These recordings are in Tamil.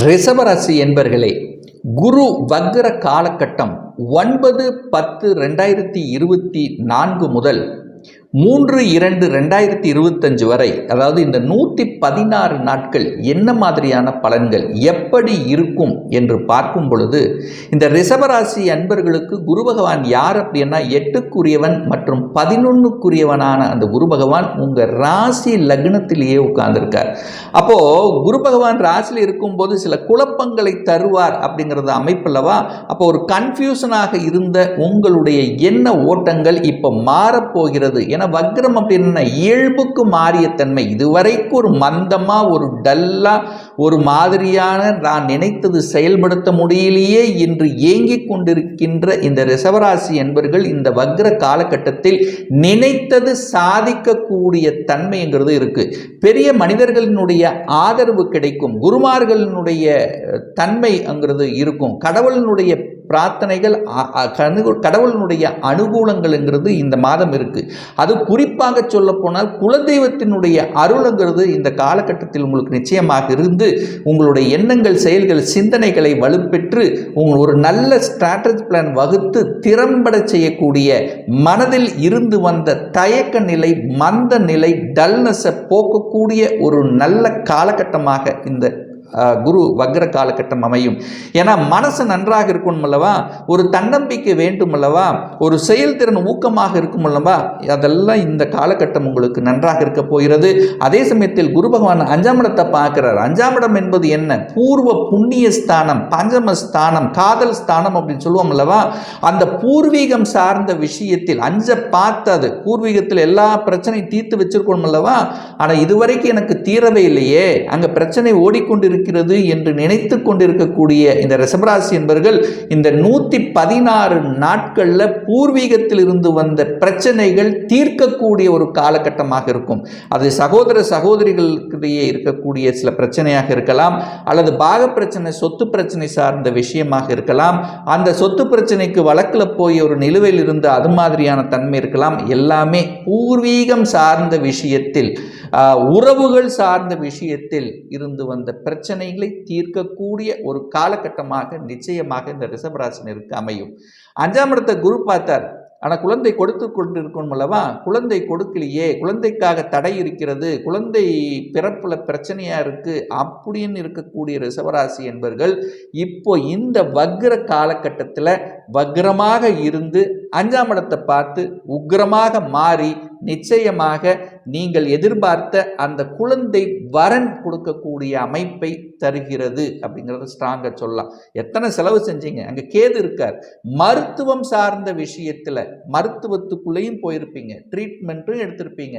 ரிஷபராசி என்பர்களே குரு வக்ர காலகட்டம் ஒன்பது பத்து ரெண்டாயிரத்தி இருபத்தி நான்கு முதல் மூன்று இரண்டு ரெண்டாயிரத்தி இருபத்தஞ்சு வரை அதாவது இந்த நூற்றி பதினாறு நாட்கள் என்ன மாதிரியான பலன்கள் எப்படி இருக்கும் என்று பார்க்கும் பொழுது இந்த ரிஷபராசி அன்பர்களுக்கு குரு பகவான் யார் அப்படின்னா எட்டுக்குரியவன் மற்றும் பதினொன்னுக்குரியவனான அந்த குரு பகவான் உங்கள் ராசி லக்னத்திலேயே உட்கார்ந்துருக்கார். அப்போது குரு பகவான் ராசியில் இருக்கும்போது சில குழப்பங்களை தருவார் அப்படிங்கிறது அமைப்பல்லவா? அப்போ ஒரு கன்ஃபியூஷனாக இருந்த உங்களுடைய என்ன ஓட்டங்கள் இப்போ மாறப்போகிறது. ஏன்னா வக்ரம் அப்படின்னா இயல்புக்கு மாறிய தன்மை இதுவரைக்கும் ஒரு மந்தமாக ஒரு டல்லாக ஒரு மாதிரியான நான் நினைத்தது செயல்படுத்த முடியலையே என்று ஏங்கிக் கொண்டிருக்கின்ற இந்த ரிசவராசி என்பர்கள் இந்த வக்ர காலகட்டத்தில் நினைத்தது சாதிக்கக்கூடிய தன்மைங்கிறது இருக்கு. பெரிய மனிதர்களினுடைய ஆதரவு கிடைக்கும் குருமார்களினுடைய தன்மைங்கிறது இருக்கும். கடவுளினுடைய பிரார்த்தனைகள் அ- கடவுளினுடைய அனுகூலங்கள்ங்கிறது இந்த மாதம் இருக்கு. அது குறிப்பாக சொல்ல போனால் குலதெய்வத்தினுடைய அருளுங்கிறது இந்த காலகட்டத்தில் உங்களுக்கு நிச்சயமாக இருந்து உங்களுடைய எண்ணங்கள் செயல்கள் சிந்தனைகளை வலுப்பெற்று உங்கள் ஒரு நல்ல ஸ்ட்ராட்டஜி பிளான் வகுத்து திறம்பட செய்யக்கூடிய மனதில் இருந்து வந்த தயக்க நிலை மந்த நிலை டல்னஸை போக்கக்கூடிய ஒரு நல்ல காலகட்டமாக இந்த குரு வக்ர காலகட்டம் அமையும். ஏன்னா மனசு நன்றாக இருக்கும் அல்லவா? ஒரு தன்னம்பிக்கை வேண்டும் அல்லவா? ஒரு செயல்திறன் ஊக்கமாக இருக்கும் அல்லவா? அதெல்லாம் இந்த காலகட்டம் உங்களுக்கு நன்றாக இருக்க போகிறது. அதே சமயத்தில் குரு பகவான் அஞ்சாம் இடத்தை பார்க்கிறார். அஞ்சாம் இடம் என்பது என்ன? பூர்வ புண்ணிய ஸ்தானம் பஞ்சம ஸ்தானம் காதல் ஸ்தானம் அப்படின்னு சொல்லுவோம் அல்லவா? அந்த பூர்வீகம் சார்ந்த விஷயத்தில் அஞ்ச பார்த்தது பூர்வீகத்தில் எல்லா பிரச்சனையும் தீர்த்து வச்சிருக்கணும் அல்லவா? ஆனால் இதுவரைக்கும் எனக்கு தீரவே இல்லையே. அங்கே பிரச்சனை இருக்கிறது என்று நினைத்து கொண்டிருக்கக்கூடிய இந்த ரிஷபராசி என்பவர்கள் இந்த நூற்றி பதினாறு நாட்களில் பூர்வீகத்தில் இருந்து வந்த பிரச்சனைகள் தீர்க்கக்கூடிய ஒரு காலகட்டமாக இருக்கும். அது சகோதர சகோதரிகளுக்கிடையே இருக்கக்கூடிய சில பிரச்சனையாக இருக்கலாம் அல்லது பாக பிரச்சனை சொத்து பிரச்சனை சார்ந்த விஷயமாக இருக்கலாம். அந்த சொத்து பிரச்சனைக்கு வழக்கில் போய் ஒரு நிலுவையில் இருந்து அது மாதிரியான தன்மை இருக்கலாம். எல்லாமே பூர்வீகம் சார்ந்த விஷயத்தில் உறவுகள் சார்ந்த விஷயத்தில் இருந்து வந்த பிரச்சனை பிரச்சனைகளை தீர்க்கக்கூடிய ஒரு காலகட்டமாக நிச்சயமாக இந்த ரிஷபராசினருக்கு அமையும். அஞ்சாம் இடத்தை குரு பார்த்தார். ஆனால் குழந்தை கொடுத்து கொண்டிருக்கணும் அல்லவா குழந்தை கொடுக்கலையே குழந்தைக்காக தடை இருக்கிறது குழந்தை பிறப்பில் பிரச்சனையா இருக்கு அப்படின்னு இருக்கக்கூடிய ரிஷபராசி என்பர்கள் இப்போ இந்த வக்ர காலகட்டத்தில் வக்ரமாக இருந்து அஞ்சாம் இடத்தை பார்த்து உக்ரமாக மாறி நிச்சயமாக நீங்கள் எதிர்பார்த்த அந்த குழந்தை வரன் கொடுக்கக்கூடிய அமைப்பை தருகிறது அப்படிங்கிறத ஸ்ட்ராங்காக சொல்லலாம். எத்தனை செலவு செஞ்சீங்க? அங்கே கேது இருக்கார். மருத்துவம் சார்ந்த விஷயத்தில் மருத்துவத்துக்குள்ளேயும் போயிருப்பீங்க. ட்ரீட்மெண்ட்டும் எடுத்திருப்பீங்க.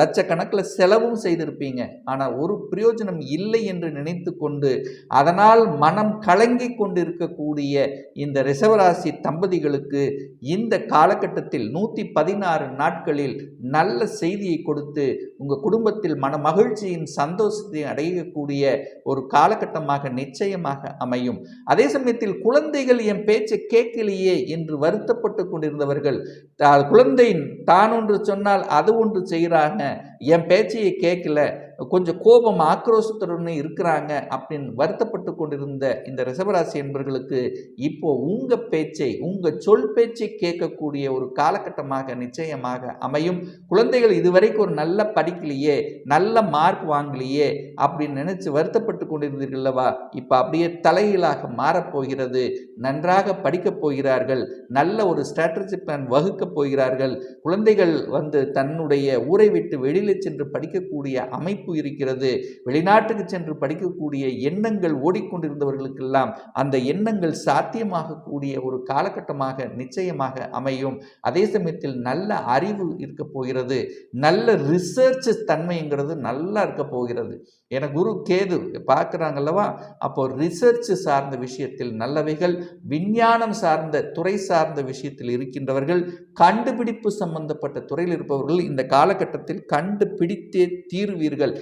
லட்சக்கணக்கில் செலவும் செய்திருப்பீங்க. ஆனால் ஒரு பிரயோஜனம் இல்லை என்று நினைத்து கொண்டு அதனால் மனம் கலங்கி கொண்டிருக்கக்கூடிய இந்த ரிசவராசி தம்பதிகளுக்கு இந்த காலகட்டத்தில் நூற்றி பதினாறு நாட்களில் நல்ல செய்தியை கொடுத்து உங்கள் குடும்பத்தில் மன மகிழ்ச்சியின் சந்தோஷத்தை அடையக்கூடிய ஒரு காலகட்டமாக நிச்சயமாக அமையும். அதே சமயத்தில் குழந்தைகள் என் பேச்சை கேட்கலையே என்று வருத்தப்பட்டு கொண்டிருந்தவர்கள் தா- குழந்தை தான் ஒன்று சொன்னால் அது ஒன்று செய்கிறாங்க என் பேச்சையை கேட்கல. கொஞ்சம் கோபம் ஆக்ரோஷத்துடன் இருக்கிறாங்க அப்படின்னு வருத்தப்பட்டு கொண்டிருந்த இந்த ரிசவராசி என்பவர்களுக்கு இப்போ உங்கள் பேச்சை உங்கள் சொல் பேச்சை கேட்கக்கூடிய ஒரு காலகட்டமாக நிச்சயமாக அமையும். குழந்தைகள் இதுவரைக்கும் ஒரு நல்ல படிக்கலையே நல்ல மார்க் வாங்கலையே அப்படின்னு நினச்சி வருத்தப்பட்டு கொண்டிருந்தீர்கள்லவா இப்போ அப்படியே தலைகீழாக மாறப்போகிறது நன்றாக படிக்கப் போகிறார்கள். நல்ல ஒரு ஸ்ட்ராட்டஜி பிளான் வகுக்கப் போகிறார்கள். குழந்தைகள் வந்து தன்னுடைய ஊரை விட்டு வெளியில் சென்று படிக்கக்கூடிய அமைப்பு இருக்கிறது. வெளிநாட்டுக்கு சென்று படிக்கக்கூடிய எண்ணங்கள் ஓடிக்கொண்டிருந்தவர்களுக்கெல்லாம் அந்த எண்ணங்கள் சாத்தியமாகக்கூடிய ஒரு காலகட்டமாக நிச்சயமாக அமையும். அதே சமயத்தில் நல்ல அறிவு இருக்க போகிறது. நல்ல ரிசர்ச் தன்மைங்கிறது நல்லா இருக்க போகிறது. என குரு கேது பார்க்குறாங்கல்லவா அப்போ ரிசர்ச் சார்ந்த விஷயத்தில் நல்லவைகள் விஞ்ஞானம் சார்ந்த துறை சார்ந்த விஷயத்தில் இருக்கின்றவர்கள் கண்டுபிடிப்பு சம்பந்தப்பட்ட துறையில் இருப்பவர்கள் இந்த காலகட்டத்தில் கண்டுபிடித்தே தீர்வீர்கள்.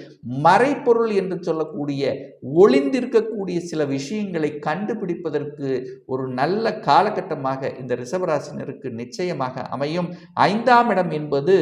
மறைப்பொருள் என்று சொல்லக்கூடிய ஒளிந்திருக்கக்கூடிய சில விஷயங்களை கண்டுபிடிப்பதற்கு ஒரு நல்ல காலகட்டமாக இந்த ரிஷபராசினருக்கு நிச்சயமாக அமையும். ஐந்தாம் இடம் என்பது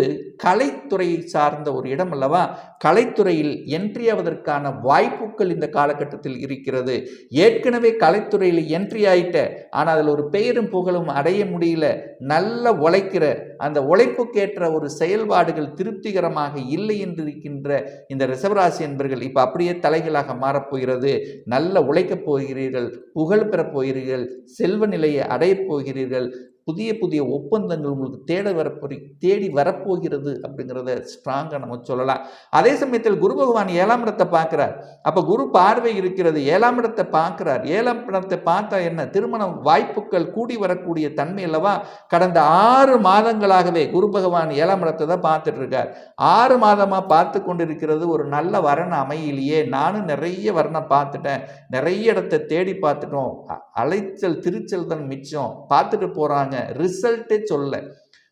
கலைத்துறையை சார்ந்த ஒரு இடம் அல்லவா? கலைத்துறையில் என்ட்ரி ஆவதற்கான வாய்ப்புகள் இந்த காலகட்டத்தில் இருக்கிறது. ஏற்கனவே கலைத்துறையில் என்ட்ரி ஆயிட்ட ஆனால் அதில் ஒரு பெயரும் புகழும் அடைய முடியல நல்ல உழைக்கிற அந்த உழைப்புக்கேற்ற ஒரு செயல்பாடுகள் திருப்திகரமாக இல்லை என்று இருக்கின்ற இந்த இந்த ரிசவராசி என்பர்கள் இப்போ அப்படியே தலைகளாக மாறப்போகிறது நல்ல உழைக்கப் போகிறீர்கள் புகழ் பெறப் போகிறீர்கள் செல்வ நிலையை அடையப் போகிறீர்கள். புதிய புதிய ஒப்பந்தங்கள் உங்களுக்கு தேட வரப்போ தேடி வரப்போகிறது அப்படிங்கிறத ஸ்ட்ராங்காக நம்ம சொல்லலாம். அதே சமயத்தில் குரு பகவான் ஏழாம் இடத்தை பார்க்குறார். அப்போ குரு பார்வை இருக்கிறது. ஏழாம் இடத்தை பார்க்குறார். ஏழாம் இடத்தை பார்த்தா என்ன? திருமண வாய்ப்புகள் கூடி வரக்கூடிய தன்மை அல்லவா? கடந்த ஆறு மாதங்களாகவே குரு பகவான் ஏழாம் இடத்தை தான் பார்த்துட்டு இருக்கார். ஆறு மாதமாக பார்த்து கொண்டிருக்கிறது ஒரு நல்ல வரண அமையிலேயே. நானும் நிறைய வரணை பார்த்துட்டேன். நிறைய இடத்தை தேடி பார்த்துட்டோம். அ- அலைச்சல் திருச்சல் தான் மிச்சம். பார்த்துட்டு போகிறாங்க ரிசல்ட்டே சொல்ல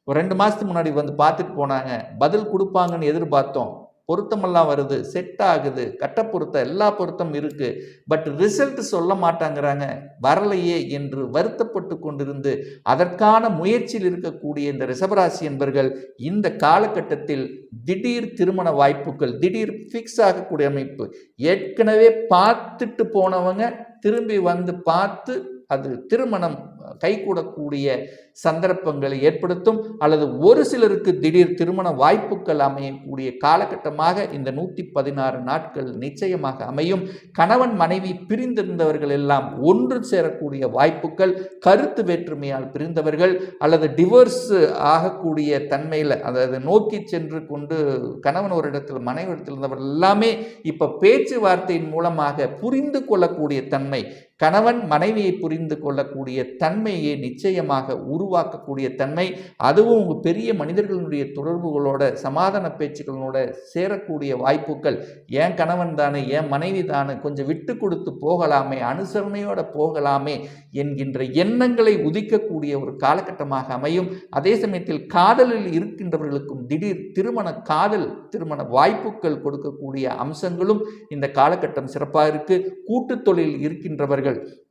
ஒரு ரெண்டு மாதத்துக்கு முன்னாடி வந்து பார்த்துட்டு போனாங்க. பதில் கொடுப்பாங்கன்னு எதிர்பார்த்தோம். பொருத்தமெல்லாம் வருது. செட் ஆகுது. கட்ட பொருத்தம் எல்லா பொருத்தம் இருக்குது பட் ரிசல்ட் சொல்ல மாட்டாங்கிறாங்க. வரலையே என்று வருத்தப்பட்டு கொண்டிருந்து அதற்கான முயற்சியில் இருக்கக்கூடிய இந்த ரிஷபராசி என்பர்கள் இந்த காலகட்டத்தில் திடீர் திருமண வாய்ப்புகள் திடீர் ஃபிக்ஸ் ஆகக்கூடிய அமைப்பு. ஏற்கனவே பார்த்துட்டு போனவங்க திரும்பி வந்து பார்த்து அது திருமணம் கைகூடக்கூடிய சந்தர்ப்பங்களை ஏற்படுத்தும் அல்லது ஒரு சிலருக்கு திடீர் திருமண வாய்ப்புகள் அமையக்கூடிய காலகட்டமாக இந்த நூற்றி பதினாறு நாட்கள் நிச்சயமாக அமையும். கணவன் மனைவி பிரிந்திருந்தவர்கள் எல்லாம் ஒன்று சேரக்கூடிய வாய்ப்புகள் கருத்து வேற்றுமையால் பிரிந்தவர்கள் அல்லது டிவோர்ஸ் ஆகக்கூடிய தன்மையில் அதாவது நோக்கி சென்று கொண்டு கணவன் ஒரு இடத்தில் மனைவி இடத்தில் இருந்தவர்கள் எல்லாமே இப்போ பேச்சுவார்த்தையின் மூலமாக புரிந்து கொள்ளக்கூடிய தன்மை கணவன் மனைவியை புரிந்து கொள்ளக்கூடிய தன்மையை நிச்சயமாக உருவாக்கக்கூடிய தன்மை அதுவும் உங்கள் பெரிய மனிதர்களுடைய தொடர்புகளோட சமாதான பேச்சுக்களோட சேரக்கூடிய வாய்ப்புகள். ஏன் கணவன் தானே ஏன் மனைவி தானே கொஞ்சம் விட்டு கொடுத்து போகலாமே அனுசரணையோட போகலாமே என்கின்ற எண்ணங்களை உதிக்கக்கூடிய ஒரு காலகட்டமாக அமையும். அதே சமயத்தில் காதலில் இருக்கின்றவர்களுக்கும் திடீர் திருமண காதல் திருமண வாய்ப்புகள் கொடுக்கக்கூடிய அம்சங்களும் இந்த காலகட்டம் சிறப்பாக இருக்குது கூட்டுத் தொழில் இருக்கின்றவர்கள் அவர்கள்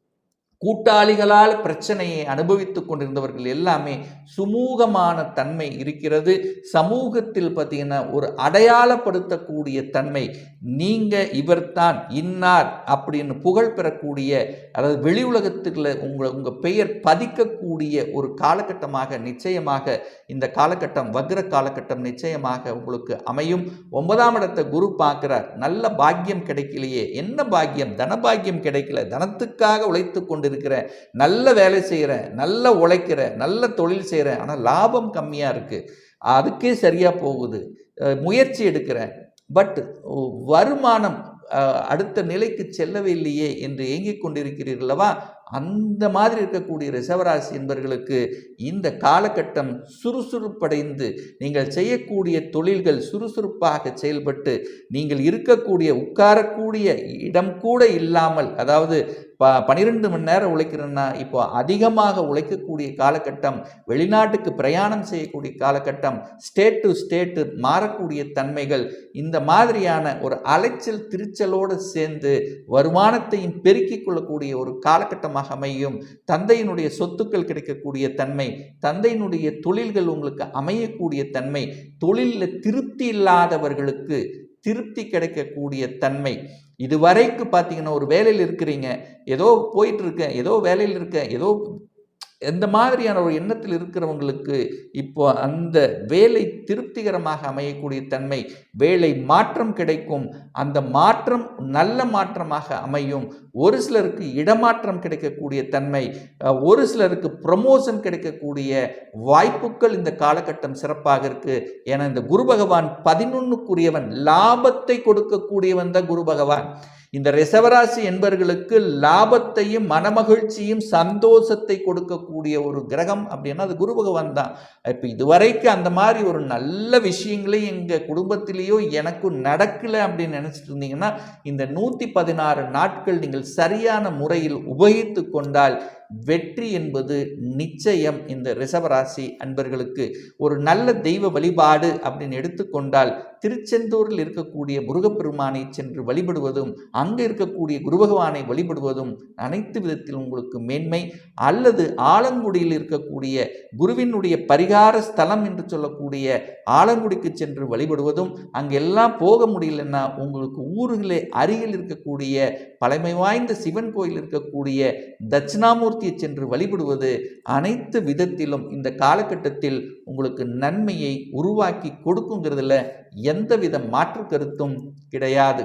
கூட்டாளிகளால் பிரச்சனையை அனுபவித்துக் கொண்டிருந்தவர்கள் எல்லாமே சுமூகமான தன்மை இருக்கிறது. சமூகத்தில் பார்த்தீங்கன்னா ஒரு அடையாளப்படுத்தக்கூடிய தன்மை நீங்க இவர்தான் இன்னார் அப்படின்னு புகழ் பெறக்கூடிய அதாவது வெளி உலகத்துக்குள்ள உங்களை உங்க பெயர் பதிக்கக்கூடிய ஒரு காலகட்டமாக நிச்சயமாக இந்த காலகட்டம் வக்ர காலகட்டம் நிச்சயமாக உங்களுக்கு அமையும். ஒன்பதாம் இடத்தை குரு பார்க்கிறார். நல்ல பாக்கியம் கிடைக்கலையே. என்ன பாக்கியம்? தனபாக்கியம் கிடைக்கல. தனத்துக்காக உழைத்து கொண்டிருக்கிற நல்ல வேலை செய்கிறேன் நல்ல உழைக்கிறேன் நல்ல தொழில் செய்கிறேன் ஆனால் லாபம் கம்மியாக இருக்குது அதுக்கே சரியாக போகுது. முயற்சி எடுக்கிறேன். பட் வருமானம் அடுத்த நிலைக்கு செல்லவே இல்லையே என்று ஏங்கிக் கொண்டிருக்கிறீர்களவா அந்த மாதிரி இருக்கக்கூடிய ரிசவராசி என்பர்களுக்கு இந்த காலகட்டம் சுறுசுறுப்படைந்து நீங்கள் செய்யக்கூடிய தொழில்கள் சுறுசுறுப்பாக செயல்பட்டு நீங்கள் இருக்கக்கூடிய உட்காரக்கூடிய இடம் கூட இல்லாமல் அதாவது ப பன்னிரெண்டு மணி நேரம் உழைக்கிறேன்னா இப்போ அதிகமாக உழைக்கக்கூடிய காலகட்டம் வெளிநாட்டுக்கு பிரயாணம் செய்யக்கூடிய காலகட்டம் ஸ்டேட் டு ஸ்டேட்டு மாறக்கூடிய தன்மைகள் இந்த மாதிரியான ஒரு அலைச்சல் திருச்சலோடு சேர்ந்து வருமானத்தையும் பெருக்கிக் கொள்ளக்கூடிய ஒரு காரணமாக அமையும். தந்தையினுடைய சொத்துக்கள் கிடைக்கக்கூடிய தன்மை தந்தையினுடைய தொழில்கள் உங்களுக்கு அமையக்கூடிய தன்மை தொழிலில் திருப்தி இல்லாதவர்களுக்கு திருப்தி கிடைக்கக்கூடிய தன்மை. இதுவரைக்கு பார்த்தீங்கன்னா ஒரு வேலையில் இருக்கிறீங்க ஏதோ போயிட்டு ஏதோ வேலையில் இருக்கேன் ஏதோ எந்த மாதிரியான ஒரு எண்ணத்தில் இருக்கிறவங்களுக்கு இப்போ அந்த வேலை திருப்திகரமாக அமையக்கூடிய தன்மை வேலை மாற்றம் கிடைக்கும். அந்த மாற்றம் நல்ல மாற்றமாக அமையும். ஒரு சிலருக்கு இடமாற்றம் கிடைக்கக்கூடிய தன்மை ஒரு சிலருக்கு ப்ரமோஷன் கிடைக்கக்கூடிய வாய்ப்புகள் இந்த காலகட்டம் சிறப்பாக இருக்குது ஏன்னா இந்த குரு பகவான் பதினொன்னுக்குரியவன் லாபத்தை கொடுக்கக்கூடியவன் தான் குரு பகவான். இந்த ரிசவராசி என்பவர்களுக்கு லாபத்தையும் மனமகிழ்ச்சியும் சந்தோஷத்தை கொடுக்கக்கூடிய ஒரு கிரகம் அப்படின்னா அது குரு பகவான் தான். இப்போ இதுவரைக்கும் அந்த மாதிரி ஒரு நல்ல விஷயங்களே எங்கள் குடும்பத்திலேயோ எனக்கும் நடக்கலை அப்படின்னு நினச்சிட்டு இருந்தீங்கன்னா இந்த நூற்றி பதினாறு நாட்கள் நீங்கள் சரியான முறையில் உபயோகித்து கொண்டால் வெற்றி என்பது நிச்சயம் இந்த ரிஷபராசி அன்பர்களுக்கு. ஒரு நல்ல தெய்வ வழிபாடு அப்படின்னு எடுத்துக்கொண்டால் திருச்செந்தூரில் இருக்கக்கூடிய முருகப்பெருமானை சென்று வழிபடுவதும் அங்கே இருக்கக்கூடிய குரு பகவானை வழிபடுவதும் அனைத்து விதத்திலும் உங்களுக்கு மேன்மை. அல்லது ஆலங்குடியில் இருக்கக்கூடிய குருவினுடைய பரிகார ஸ்தலம் என்று சொல்லக்கூடிய ஆலங்குடிக்கு சென்று வழிபடுவதும் அங்கெல்லாம் போக முடியலன்னா உங்களுக்கு ஊர்களே அருகில் இருக்கக்கூடிய பழமை வாய்ந்த சிவன் கோயில் இருக்கக்கூடிய தட்சிணாமூர்த்தி குருமூர்த்தியை சென்று வழிபடுவது அனைத்து விதத்திலும் இந்த காலகட்டத்தில் உங்களுக்கு நன்மையை உருவாக்கி கொடுக்குங்கிறதுல எந்தவித மாற்று கருத்தும் கிடையாது.